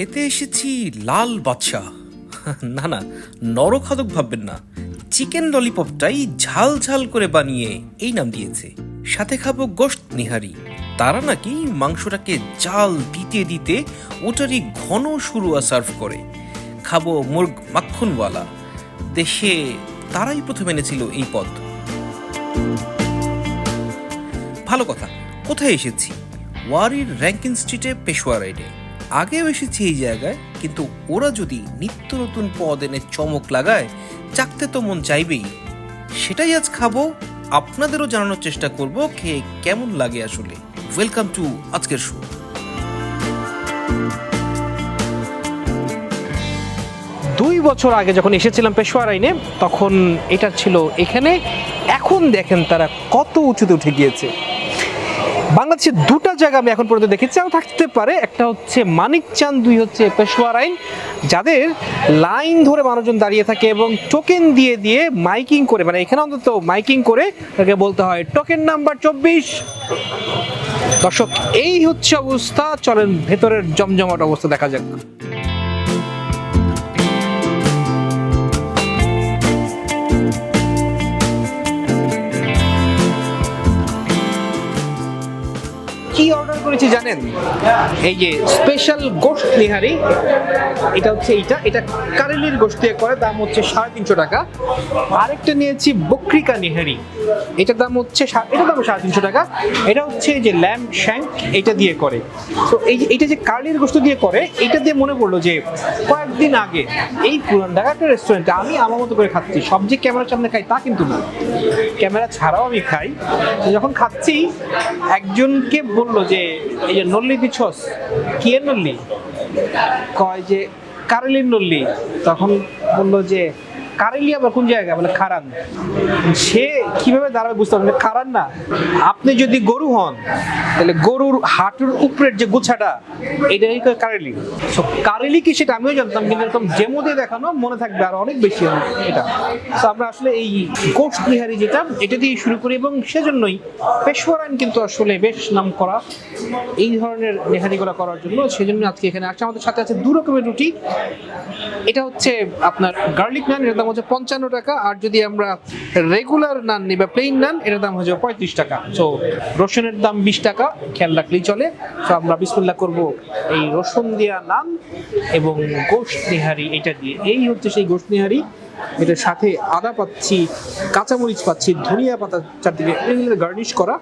খেতে এসেছি লাল বাদশা না না নরখাদক ভাববেন না। চিকেন ললিপপটাই ঝাল ঝাল করে বানিয়ে এই নাম দিয়েছে। সাথে খাব গোশত নিহারি। তারা নাকি মাংসটাকে জাল দিতে দিতে ওটারই ঘন শুরুয়া সার্ভ করে। খাব মুরগ মাখনওয়ালা। দেশে তারাই প্রথম এনেছিল এই পদ। ভালো কথা, কোথায় এসেছি? ওয়ারির র্যাঙ্কিন স্ট্রিটে পেশোয়া রাইডে। আগেও এসেছি এই জায়গায়, কিন্তু ওরা যদি নিত্য নতুন পদ এনে চমক লাগায়, চাকতে তো মন চাইবেই। সেটাই আজ খাব, আপনাদেরও জানানোর চেষ্টা করব খেয়ে কেমন লাগে আসলে। ওয়েলকাম টু আজকের শো দুই বছর আগে যখন এসেছিলাম পেশোয়ার আইনে, তখন এটা ছিল এখানে। এখন দেখেন তারা কত উঁচুতে উঠে গিয়েছে। বাংলাদেশের দুটা জায়গা আমি এখন পর্যন্ত দেখেছি আরও থাকতে পারে। একটা হচ্ছে মানিক চান দুই হচ্ছে পেশোয়ার আইন, যাদের লাইন ধরে মানুষজন দাঁড়িয়ে থাকে এবং টোকেন দিয়ে দিয়ে মাইকিং করে মানে এখানে অন্তত মাইকিং করে তাকে বলতে হয়। টোকেন নাম্বার চব্বিশ। দর্শক, এই হচ্ছে অবস্থা। চলেন ভেতরের জমজমাট অবস্থা দেখা যাক। অর্ডার করেছি জানেন? এই যে স্পেশাল গোশত নিহারি, এটা হচ্ছে এইটা, এটা কারেলির গোশত দিয়ে করে, দাম হচ্ছে সাড়ে তিনশো টাকা। আরেকটা নিয়েছি বকরিকা নিহারি, এটার দাম হচ্ছে এটার দাম সাড়ে তিনশো টাকা। এটা হচ্ছে যে ল্যাম্প শ্যাঙ্ক, এটা দিয়ে করে। তো এই যে- এইটা যে কার্লির গোশত দিয়ে করে এটা দিয়ে মনে পড়ল যে কয়েকদিন আগে এই পুরান ঢাকা একটা রেস্টুরেন্টে আমি আমার মতো করে খাচ্ছি। সব যে ক্যামেরার সামনে খাই তা কিন্তু না। ক্যামেরা ছাড়াও আমি খাই। যখন খাচ্ছি, একজনকে বলল যে এই যে নল্লি দিছস কে নল্লি? কয় যে কারেলিন নল্লি তখন বলল যে কারেলি আবার কোন জায়গা বলে খারান। সে কীভাবে দাঁড়াবে বুঝতে পারবে খারান না। আপনি যদি গরু হন, তাহলে গরুর হাঁটুর উপরের যে গুছাটা, এটাই কারেলি সো কারেলি কি সেটা আমিও জানতাম, কিন্তু এরকম যেমো দিয়ে দেখানো মনে থাকবে আর অনেক বেশি এটা। তো আমরা আসলে এই কোষ্ট বিহারি যেটা, এটা দিয়ে শুরু করি এবং সেজন্যই পেশোয়ারান কিন্তু আসলে বেশ নাম করা, এই ধরনের নেহারিগুলো করার জন্য। সেজন্য আজকে এখানে আসছে। আমাদের সাথে আছে দু রকমের রুটি। এটা হচ্ছে আপনার গার্লিক নান এটার দাম হচ্ছে পঞ্চান্ন টাকা, আর যদি আমরা রেগুলার নান নিই বা প্লেন নান এটার দাম হচ্ছে পঁয়ত্রিশ টাকা। সো রসুনের দাম বিশ টাকা, খেয়াল রাখলেই চলে। তো আমরা বিসমুল্লাহ করব এই রসুন দেওয়া নান এবং গোশত নিহারি, এটা দিয়ে। এই হচ্ছে সেই গোশত নিহারি। এটার সাথে আদা পাচ্ছি, কাঁচামরিচ পাচ্ছি, ধনিয়া পাতা চারদিকে গার্নিশ করা,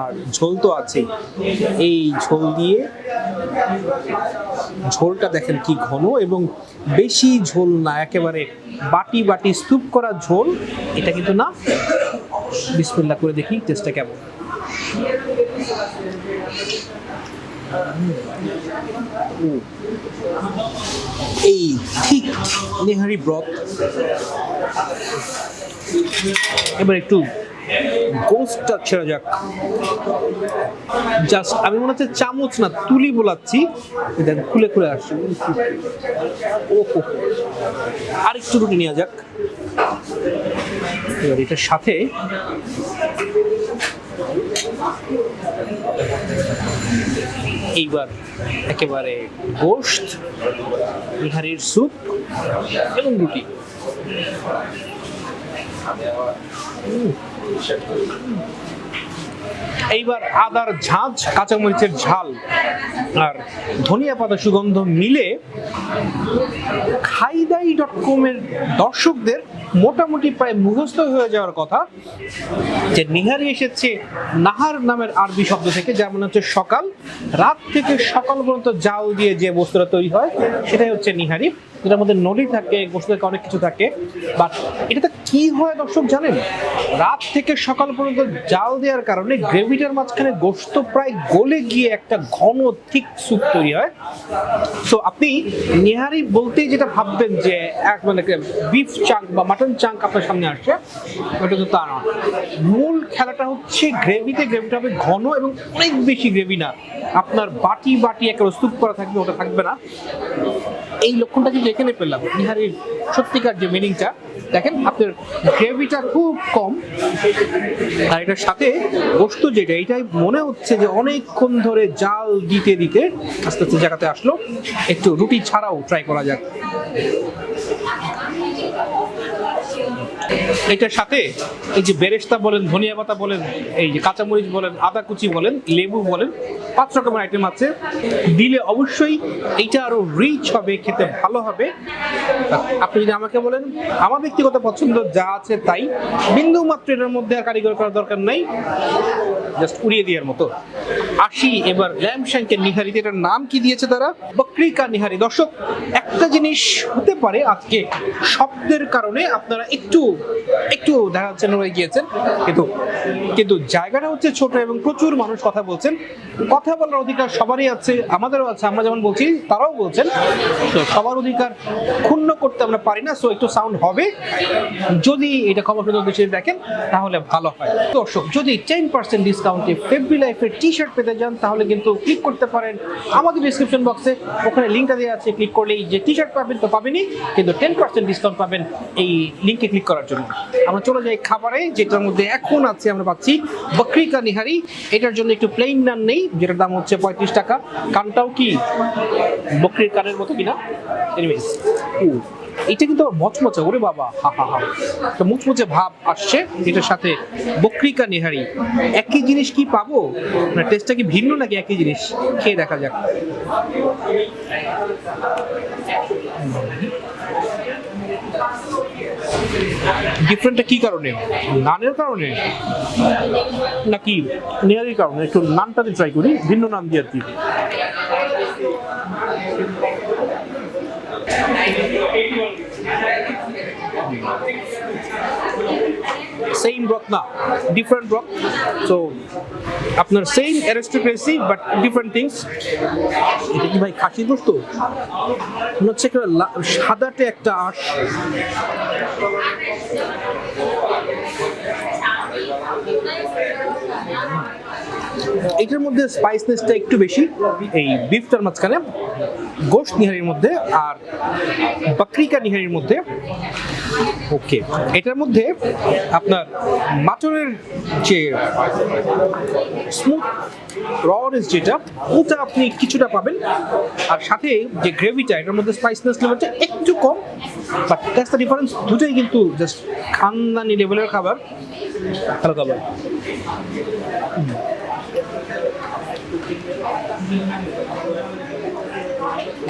আর ঝোল তো আছেই। এই ঝোল দিয়ে ঝোলটা দেখেন কি ঘন এবং বেশি ঝোল না, একেবারে বাটি বাটি স্তূপ করা ঝোল, এটা কিন্তু না। বিসমিল্লাহ করে দেখি টেস্টটা কেমন। উম। এই ঠিক নেহারি ব্রত। এবার একটু গোস্টটা ছেড়ে যাক। জাস্ট আমি মনে হচ্ছে চামচ না, তুলি বোলাচ্ছি। এটা খুলে খুলে আসছে। ওহো আরেকটু রুটি নেওয়া যাক। এবার এটার সাথে এইবার একেবারে গোশত নিহারির স্যুপ এবং রুটি। এইবার আদার ঝাঁঝ কাঁচামরিচের ঝাল আর ধনিয়া পাতা সুগন্ধ মিলে খাইদাই ডট কমের দর্শকদের মোটামুটি প্রায় মুখস্থ হয়ে যাওয়ার কথা যে নিহারি এসেছে নাহার নামের আরবি শব্দ থেকে, যেমন হচ্ছে সকাল, রাত থেকে সকাল পর্যন্ত জাল দিয়ে যে বস্তুটা তৈরি হয়, সেটাই হচ্ছে নিহারি। যেটার মধ্যে নলি থাকে গোস্ত থাকে অনেক কিছু থাকে। বাট এটাতে কি হয় দর্শক জানেন? রাত থেকে সকাল পর্যন্ত জাল দেওয়ার কারণে গ্রেভিটার মাঝখানে গোস্ত প্রায় গলে গিয়ে একটা ঘন, ঠিক স্যুপ তৈরি হয়। সো আপনি নিহারি বলতেই যেটা ভাববেন যে, এক মানে বিফ চাক বা মাটন চাঙ্ক আপনার সামনে আসছে। ওটা তো তা না মূল খেলাটা হচ্ছে গ্রেভিতে, গ্রেভিটা হবে ঘন এবং অনেক বেশি গ্রেভি না। আপনার বাটি বাটি একটা স্তূপ করা থাকবে, ওটা থাকবে না। এই লক্ষণটা কিন্তু এখানে পেলাম। নিহারির সত্যিকার যে মিনিংটা দেখেন, আপনার গ্রেভিটা খুব কম। আর এটার সাথে বস্তু যেটা, এটাই মনে হচ্ছে যে অনেকক্ষণ ধরে জাল দিতে দিতে আস্তে আস্তে জায়গাতে আসলো। একটু রুটি ছাড়াও ট্রাই করা যাক। এটার সাথে এই যে বেরেস্তা বলেন, ধনিয়া পাতা বলেন, এই যে কাঁচামরিচ বলেন, আদা কুচি বলেন, লেবু বলেন, পাঁচ রকমের আইটেম আছে। দিলে অবশ্যই এইটা আরও রিচ হবে, খেতে ভালো হবে। আপনি যদি আমাকে বলেন, আমার ব্যক্তিগত পছন্দ যা আছে তাই বিন্দু মাত্র এটার মধ্যে আর কারিগর করার দরকার নাই জাস্ট উড়িয়ে দেওয়ার মতো। আসি এবার ল্যাম্প শ্যাঙ্কের নিহারিতে, এটার নাম কি দিয়েছে তারা? বক্রিকা নিহারি। দর্শক, একটা জিনিস হতে পারে আজকে শব্দের কারণে, আপনারা একটু একটু দেখা যাচ্ছে রয়ে গিয়েছেন। কিন্তু কিন্তু জায়গাটা হচ্ছে ছোট এবং প্রচুর মানুষ কথা বলছেন। কথা বলার অধিকার সবারই আছে, আমাদেরও আছে। আমরা যেমন বলছি, তারাও বলছেন। তো সবার অধিকার ক্ষুণ্ণ করতে আমরা পারি না সো একটু সাউন্ড হবে। যদি এটা খবর হিসেবে দেখেন, তাহলে ভালো হয়। দর্শক, যদি টেন পার্সেন্ট ডিসকাউন্টে ফেব্রি লাইফের টি শার্ট পেতে যান তাহলে কিন্তু ক্লিক করতে পারেন। আমাদের ডিসক্রিপশন বক্সে ওখানে লিঙ্কটা দেওয়া আছে ক্লিক করলেই যে টি শার্ট পাবেন তো পাবেনই, কিন্তু টেন পার্সেন্ট ডিসকাউন্ট পাবেন এই লিঙ্কে ক্লিক করার জন্য। আমরা চলে যাই খাবারে, যেটার মধ্যে এখন আছে, আমরা পাচ্ছি বকরিকা নিহারি। এটার জন্য একটু প্লেইন নান নেই, যেটার দাম হচ্ছে পঁয়ত্রিশ টাকা। কানটাও কি? বকরির কানের মতো কিনা? এনিওয়েজ এটা কিন্তু আবার মচমচে, ওরে বাবা, হা হা হা। একটা মুচমুচে ভাব আসছে, এটার সাথে বকরিকা নেহারি। একই জিনিস কি পাবো? না টেস্টটা কি ভিন্ন নাকি একই জিনিস? খেয়ে দেখা যাক। ডিফারেন্টটা কি কারণে? নানের কারণে? নাকি নেহারির কারণে? একটু নানটাতে ট্রাই করি, ভিন্ন নাম দিয়ে আর কি। সেম ব্রক না ডিফারেন্ট ব্রক সো আপনার same aristocracy but different things এটা কি ভাই খাসি গোস্ত হচ্ছে একটা সাদাটে একটা আঁশ। এটার মধ্যে স্পাইসনেসটা একটু বেশি। এই বিফটার মাঝখানে গোশ নিহারির মধ্যে আর বাকরিকা নিহারির মধ্যে। ওকে এটার মধ্যে আপনার মাটনের যে স্মুথ রনেস যেটা, ওটা আপনি কিছুটা পাবেন। আর সাথে যে গ্রেভিটা এটার মধ্যে স্পাইসনেস লেভেলটা একটু কম বাট দ্যাটস দ্য ডিফারেন্স দুটোই কিন্তু জাস্ট খানদানি লেভেলের খাবার। ভালো খাবার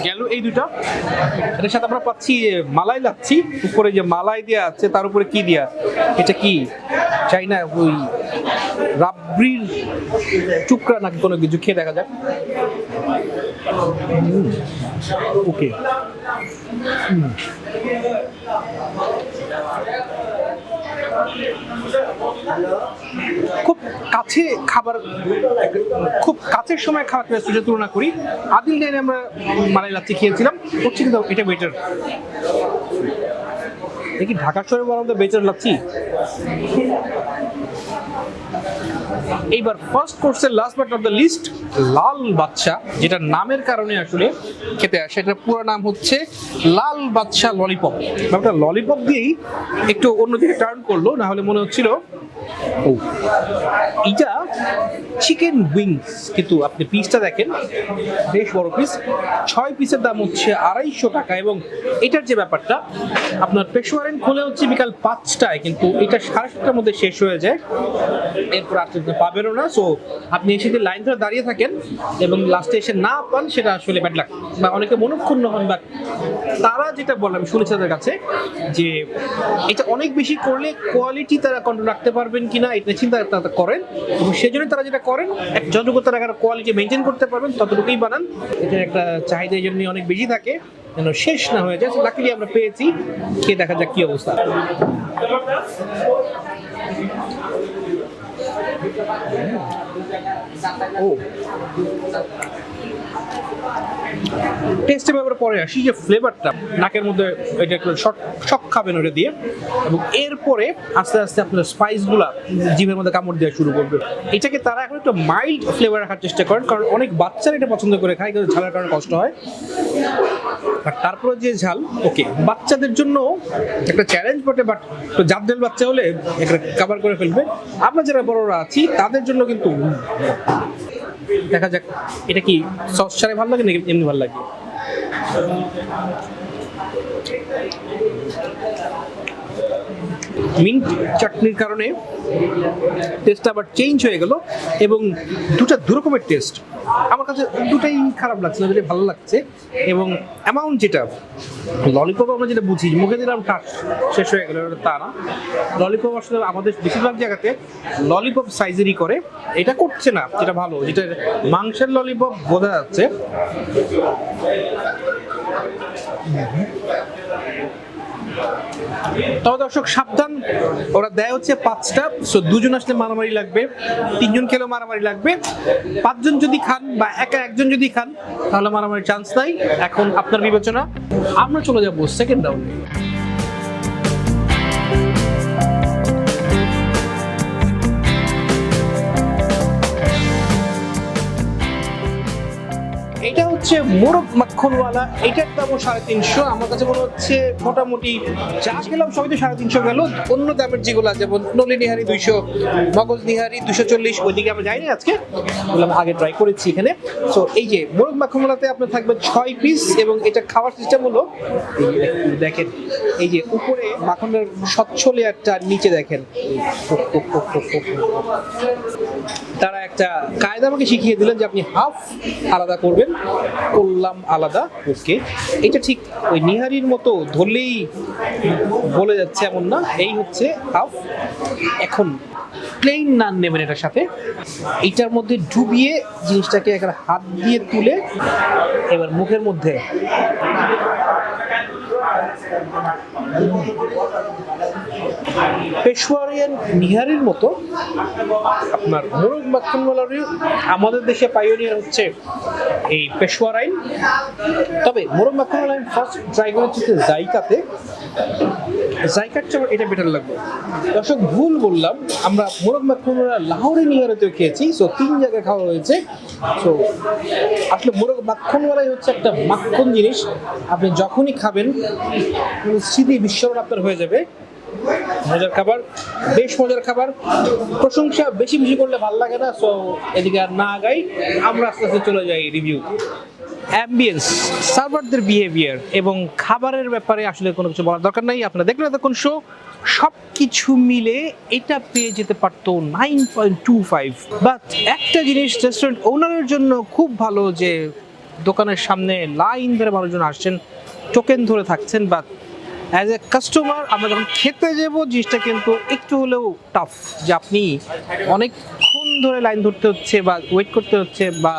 গেল এই দুটো এটার সাথে আমরা পাচ্ছি মালাই লাচ্ছি, উপরে যে মালাই দেওয়া আছে, তার উপরে কি দেয়া এটা কি? চাই না ওই রাবড়ির টুকরা নাকি কোনো কিছু, খেয়ে দেখা যাক। ওকে। খুব কাছে খাবার, খুব কাছের সময় খাবার রেস্টুরেন্টের তুলনা করি। আদিল ডাইনে আমরা মালাই লাচ্ছি খেয়েছিলাম। হচ্ছে কিন্তু এটা বেটার দেখি ঢাকার শহরে বরং বেটার লাচ্ছি এইবার ফার্স্ট কোর্সের last but of the list Lal Badshah, যেটা নামের কারণে আসলে খেতে আসে। এটার পুরো নাম হচ্ছে লাল বাদশা ললিপপ ব্যাপারটা ললিপপ দিয়েই একটু অন্যদিকে টার্ন করল, না হলে মনে হচ্ছিল, ও, এটা চিকেন উইংস কিন্তু আপনি পিসটা দেখেন, বেশ বড় পিস ছয় পিসের দাম হচ্ছে আড়াইশো টাকা এবং এটার যে ব্যাপারটা, আপনার পেশোয়ারেন খুলে হচ্ছে বিকাল পাঁচটায়, কিন্তু এটা সাড়ে সাতটার মধ্যে শেষ হয়ে যায়। এরপর আর কিন্তু পাবেনও না। সো আপনি এসে লাইন ধরে দাঁড়িয়ে থাকেন এবং লাস্টে এসে না পান, সেটা আসলে ব্যাড লাগ বা অনেকে মনক্ষুণ্ণ হন বা তারা যেটা বলে, আমি শুনেছি তাদের কাছে, যে এটা অনেক বেশি করলে কোয়ালিটি তারা কন্ট্রোল রাখতে পারবেন কিনা, এটা চিন্তা তারা করেন। এবং সেজন্য তারা যেটা করেন, এক যতটুকু তারা একটা কোয়ালিটি মেনটেন করতে পারবেন, ততটুকুই বানান। এটার একটা চাহিদা এই জন্য অনেক বেশি থাকে, যেন শেষ না হয়ে যায়। লাকিলি আমরা পেয়েছি কে দেখা যাক কি অবস্থা। ও টেস্টের ব্যাপারে পরে আসি যে ফ্লেভারটা নাকের মধ্যে এটা একটু শক খাবেন ওটা দিয়ে। এবং এরপরে আস্তে আস্তে আপনার স্পাইসগুলা জিভের মধ্যে কামড় দেওয়া শুরু করবে। এটাকে তারা এখন একটু মাইল্ড ফ্লেভার রাখার চেষ্টা করেন, কারণ অনেক বাচ্চারা এটা পছন্দ করে খায়, কিন্তু ঝালের কারণে কষ্ট হয়। আর তারপরে যে ঝাল ওকে বাচ্চাদের জন্য একটা চ্যালেঞ্জ বটে বাট তো জাবদেল বাচ্চা হলে একটা কাভার করে ফেলবে। আমরা যারা বড়রা আছি, তাদের জন্য কিন্তু দেখা যাক। এটা কি সস ছাড়াই ভালো লাগে নাকি এমনি ভালো লাগে? মিন্ট চাটনির কারণে টেস্টটা আবার চেঞ্জ হয়ে গেল এবং দুটা দু রকমের টেস্ট আমার কাছে দুটাই খারাপ লাগছে না দুটাই ভালো লাগছে। এবং অ্যামাউন্ট যেটা ললিপপ আমরা যেটা বুঝি, মুখে দিলাম টাচ শেষ হয়ে গেল তা না। ললিপপ আসলে আমাদের বেশিরভাগ জায়গাতে ললিপপ সাইজেরই করে। এটা করছে না, যেটা ভালো, যেটা মাংসের ললিপপ বোঝা যাচ্ছে। তবে দর্শক, সাবধান। ওরা দেয় হচ্ছে পাঁচটা। সো দুজন আসলে মারামারি লাগবে। তিনজন খেলেও মারামারি লাগবে। পাঁচজন যদি খান বা একা একজন যদি খান, তাহলে মারামারির চান্স নাই। এখন আপনার বিবেচনা। আমরা চলে যাব সেকেন্ড রাউন্ডে হচ্ছে মোরগ মাখনওয়ালা। এটার দামও সাড়ে তিনশো। আমার কাছে মনে হচ্ছে মোটামুটি যা খেলাম সবই তো সাড়ে তিনশো গেল। অন্য দামের যেগুলো যেমন নলি নিহারি দুইশো, মগজ নিহারি দুশো চল্লিশ, ওইদিকে আমরা যাইনি আজকে। বললাম আগে ট্রাই করেছি এখানে। সো এই যে মোরগ মাখনওয়ালাতে আপনার থাকবে ছয় পিস এবং এটা খাওয়ার সিস্টেম হলো দেখেন- দেখেন, এই যে উপরে মাখনের স্বচ্ছ লেয়ারটা নিচে দেখেন। তারা একটা কায়দা আমাকে শিখিয়ে দিলেন যে আপনি হাফ আলাদা করবেন, করলাম আলাদা, ওকে। এটা ঠিক ওই নিহারির মতো ধরলেই বলে যাচ্ছে এমন না, এই হচ্ছে হাফ। এখন প্লেন নান নেবেন এটার সাথে। এইটার মধ্যে ডুবিয়ে জিনিসটাকে একটা হাত দিয়ে তুলে এবার মুখের মধ্যে পেশোয়ারিয়ান নিহারির মতো আপনার মোরগ মাখনওয়ালারই আমাদের দেশে পাইওনিয়ার হচ্ছে এই পেশোয়ারাইন তবে মোরগ মাখনওয়ালা আমি ফার্স্ট ট্রাই করেছি জাইকাতে, জাইকার চেয়ে এটা বেটার লাগল দর্শক, ভুল বললাম, আমরা মোরগ মাখনওয়ালা লাহোরি নিহারিতেও খেয়েছি সো তিন জায়গায় খাওয়া হয়েছে। সো আসলে মোরগ মাখনওয়ালাই হচ্ছে একটা মাখন জিনিস। আপনি যখনই খাবেন স্মৃতি বিস্মরণ আপনার হয়ে যাবে। মজার খাবার, বেশ মজার খাবার। প্রশংসা বেশি বেশি করলে ভালো লাগে না সো এদিকে আর না আগাই আমরা আস্তে আস্তে চলে যাই রিভিউ অ্যাম্বিয়েন্স সার্ভারদের বিহেভিয়ার এবং খাবারের ব্যাপারে আসলে কোনো কিছু বলার দরকার নাই। আপনারা দেখলেন এতক্ষণ শো সব কিছু মিলে এটা পেয়ে যেতে পারতো nine point two five but একটা জিনিস রেস্টুরেন্ট ওনারের জন্য খুব ভালো যে দোকানের সামনে লাইন ধরে মানুষজন আসছেন টোকেন ধরে থাকছেন বা অ্যাজ এ কাস্টমার আমরা যখন খেতে যাব, জিনিসটা কিন্তু একটু হলেও টাফ যে আপনি অনেকক্ষণ ধরে লাইন ধরতে হচ্ছে বা ওয়েট করতে হচ্ছে বা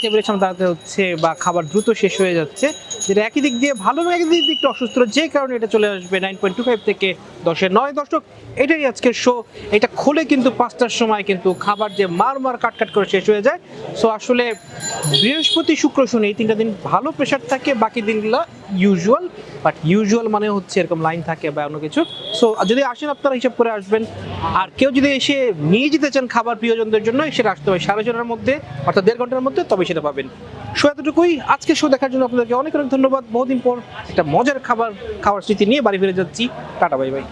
টেবিলের সামনে দাঁড়াতে হচ্ছে বা খাবার দ্রুত শেষ হয়ে যাচ্ছে, যেটা একই দিক দিয়ে ভালো এবং একই দিক দিয়ে একটু অসুস্থ, যে কারণে এটা চলে আসবে নাইন পয়েন্ট টু ফাইভ থেকে দশের নয় দর্শক এটাই আজকের শো এটা খোলে কিন্তু পাঁচটার সময় কিন্তু খাবার যে মার মার কাট কাট করে শেষ হয়ে যায়। সো আসলে বৃহস্পতি, শুক্র, শনি এই তিনটা দিন ভালো প্রেশার থাকে, বাকি দিনগুলো ইউজুয়াল বাট ইউজুয়াল মানে হচ্ছে এরকম লাইন থাকে বা অন্য কিছু। সো যদি আসেন আপনারা হিসাব করে আসবেন, আর কেউ যদি এসে নিয়ে যেতে চান খাবার প্রিয়জনদের জন্য, সেটা আসতে হবে সাড়ে ছটার মধ্যে অর্থাৎ দেড় ঘণ্টার মধ্যে তবে সেটা পাবেন। শো এতটুকুই। আজকে শো দেখার জন্য আপনাদেরকে অনেক অনেক ধন্যবাদ। বহুদিন পর একটা মজার খাবার, খাওয়ার স্মৃতি নিয়ে বাড়ি ফিরে যাচ্ছি। Tata bye bye